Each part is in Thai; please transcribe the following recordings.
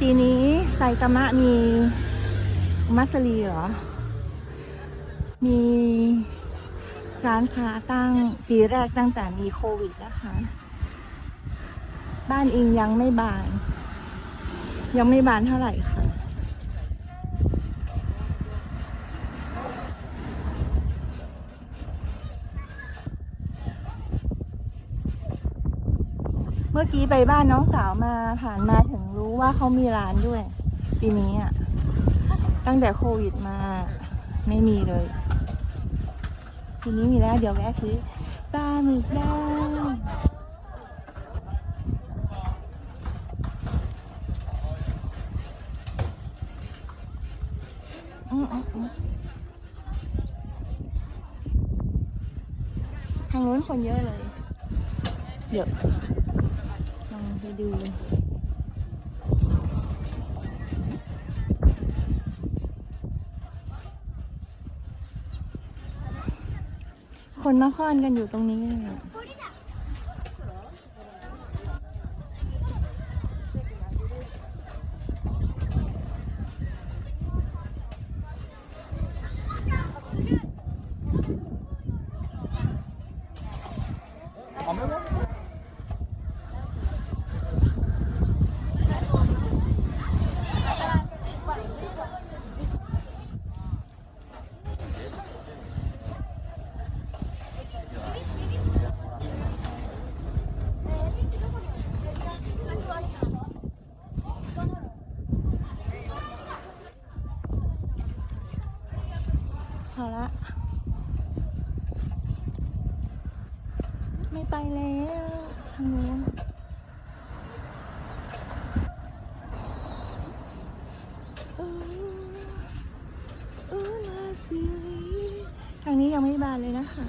ปีนี้ไซตามะมีมัสลีเหรอ มีร้านค้าตั้งปีแรกตั้งแต่มีโควิดนะคะ บ้านอิงยังไม่บาน ยังไม่บานเท่าไหร่ค่ะ มื่อกี้ไปบ้านน้องสาวมาผ่านมาถึงรู้ว่าเขามีร้านด้วย ปีนี้อะ ตั้งแต่โควิดมา ไม่มีเลยทีนี้มีแล้วเดี๋ยวแวะซื้อปลาหมึกย่างอืมอืมอืมทางนู้นคนเยอะเลย เยวล องไปดูคนนครกันอยู่ตรงนี้อะ พอละ ไม่ไปแล้วทางนู้นเออเออมาสิทางนี้ยังไม่บานเลยนะคะ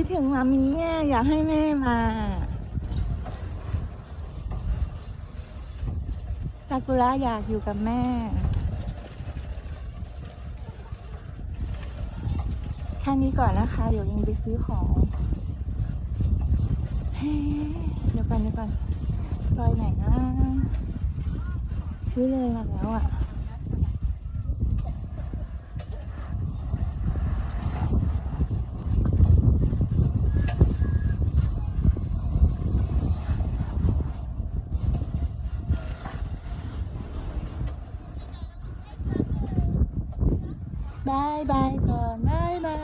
คิดถึงมามีอะอยากให้แม่มา ซากุระอยากอยู่กับแม่ แค่นี้ก่อนนะคะ เดี๋ยวยังไปซื้อของเฮ้เดี๋ยวก่อนเดี๋ยวก่อนซอยไหนนะซื้อเลยมาแล้วอะ Bye bye, Bye bye.